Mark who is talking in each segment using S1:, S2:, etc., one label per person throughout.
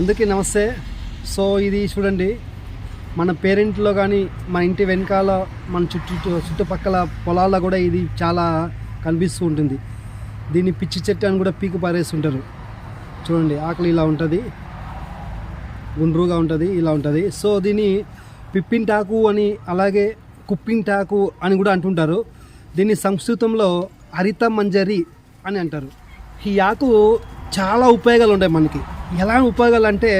S1: అందుకే నమస్తే. సో ఇది చూడండి మన పేరెంట్లో కానీ మన ఇంటి వెనకాల మన చుట్టూ చుట్టుపక్కల పొలాల్లో కూడా ఇది చాలా కనిపిస్తూ ఉంటుంది. దీన్ని పిచ్చి చెట్టు అని కూడా పీకు పారేస్తుంటారు. చూడండి ఆకలి ఇలా ఉంటుంది. గుండ్రుగా ఉంటుంది ఇలా ఉంటుంది. సో దీన్ని పిప్పింటాకు అని అలాగే కుప్పింటాకు అని కూడా అంటుంటారు. దీన్ని సంస్కృతంలో హరిత మంజరి అని అంటారు. ఈ ఆకు చాలా ఉపయోగాలు ఉంటాయి మనకి. ఎలా ఉపయోగాలు అంటే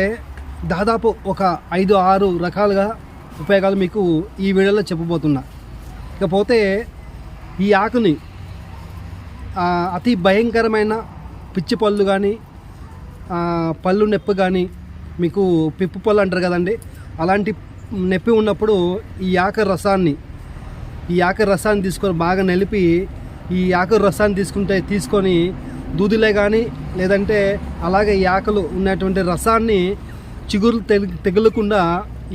S1: దాదాపు ఒక ఐదు ఆరు రకాలుగా ఉపయోగాలు మీకు ఈ వీడియోలో చెప్పబోతున్నా. ఇకపోతే ఈ ఆకుని అతి భయంకరమైన పిచ్చి పళ్ళు కానీ పళ్ళు నొప్పి కానీ మీకు పిప్పు పళ్ళు అంటారు కదండి అలాంటి నొప్పి ఉన్నప్పుడు ఈ ఆక రసాన్ని ఈ ఆకు రసాన్ని తీసుకొని బాగా నలిపి ఈ ఆకు రసాన్ని తీసుకుంటే తీసుకొని దూదిలే కానీ లేదంటే అలాగే ఈ ఆకలు ఉన్నటువంటి రసాన్ని చిగురు తెగలకుండా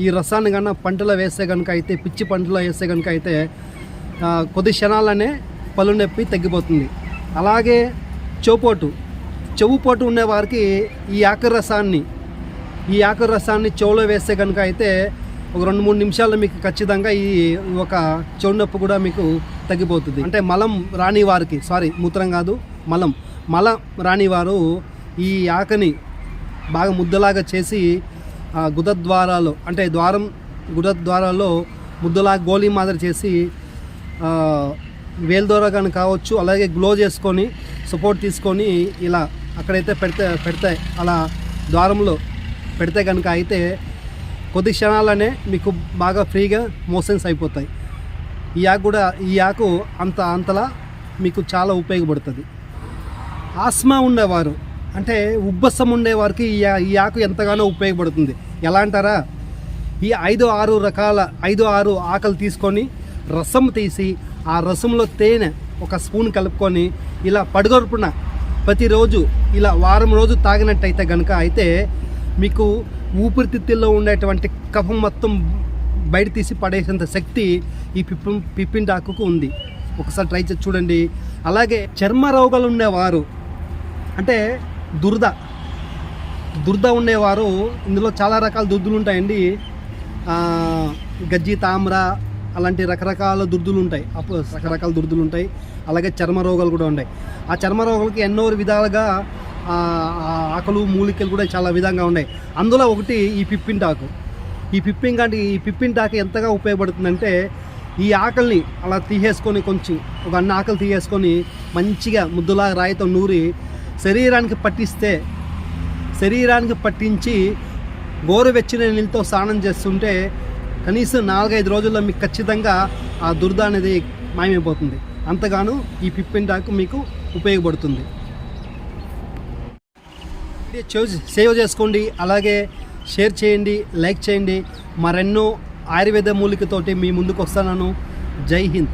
S1: ఈ రసాన్ని కన్నా పంటలో వేస్తే కనుక అయితే పిచ్చి పంటలో వేస్తే కనుక అయితే కొద్ది క్షణాలనే పళ్ళు నొప్పి తగ్గిపోతుంది. అలాగే చెవుపోటు. చెవుపోటు ఉన్నవారికి ఈ ఆకు రసాన్ని ఈ ఆకు రసాన్ని చెవులో వేస్తే కనుక అయితే ఒక రెండు మూడు నిమిషాల్లో మీకు ఖచ్చితంగా ఈ ఒక చెవు నొప్పి కూడా మీకు తగ్గిపోతుంది. అంటే మలం రాని వారికి సారీ మూత్రం కాదు మలం. మలం రాణివారు ఈ ఆకని బాగా ముద్దలాగా చేసి ఆ గుదద్వారాలు అంటే ద్వారం గుదద్వారాల్లో ముద్దలా గోళీ మాదిరి చేసి వేలుదోర కానీ కావచ్చు అలాగే గ్లో చేసుకొని సపోర్ట్ తీసుకొని ఇలా అక్కడైతే పెడితే పెడతాయి. అలా ద్వారంలో పెడితే కనుక అయితే కొద్ది క్షణాలనే మీకు బాగా ఫ్రీగా మోషన్స్ అయిపోతాయి. ఈ ఆకు కూడా ఈ ఆకు అంత అంతలా మీకు చాలా ఉపయోగపడుతుంది. ఆస్మా ఉండేవారు. అంటే ఉబ్బసం ఉండేవారికి ఈ ఈ ఆకు ఎంతగానో ఉపయోగపడుతుంది. ఎలా అంటారా? ఈ ఐదు ఆరు రకాల ఐదు ఆరు ఆకలు తీసుకొని రసం తీసి ఆ రసంలో తేనె ఒక స్పూన్ కలుపుకొని ఇలా పడుగొరుపున ప్రతిరోజు ఇలా వారం రోజు తాగినట్టయితే కనుక అయితే మీకు ఊపిరితిత్తుల్లో ఉండేటువంటి కఫం మొత్తం బయట తీసి పడేసేంత శక్తి ఈ పిప్పి పిప్పింటాకుకు ఉంది. ఒకసారి ట్రై చేసి చూడండి. అలాగే చర్మ రోగాలు ఉండేవారు. అంటే దురద. దురద ఉండేవారు. ఇందులో చాలా రకాల దుర్దులు ఉంటాయండి. గజ్జి తామ్ర అలాంటి రకరకాల దుర్దులు ఉంటాయి. అప్పుడు రకరకాల దుర్దులు ఉంటాయి. అలాగే చర్మ రోగాలు కూడా ఉంటాయి. ఆ చర్మ రోగాలకి ఎన్నో విధాలుగా ఆకలు మూలికలు కూడా చాలా విధంగా ఉన్నాయి. అందులో ఒకటి ఈ పిప్పింటాకు ఈ పిప్పింగ్ ఈ పిప్పింటాకు ఎంతగా ఉపయోగపడుతుందంటే ఈ ఆకలిని అలా తీసేసుకొని కొంచెం ఒక అన్న ఆకలి తీసేసుకొని మంచిగా ముద్దులా రాయితో నూరి శరీరానికి పట్టిస్తే శరీరానికి పట్టించి గోరువెచ్చిన నీళ్ళతో స్నానం చేస్తుంటే కనీసం నాలుగైదు రోజుల్లో మీకు ఖచ్చితంగా ఆ దుర్ద అనేది మాయమైపోతుంది. అంతగాను ఈ పిప్పింటాకు మీకు ఉపయోగపడుతుంది. వీడియో సేవ్ చేసుకోండి అలాగే షేర్ చేయండి లైక్ చేయండి. మరెన్నో ఆయుర్వేద మూలికతోటి మీ ముందుకు వస్తాను జై హింద్.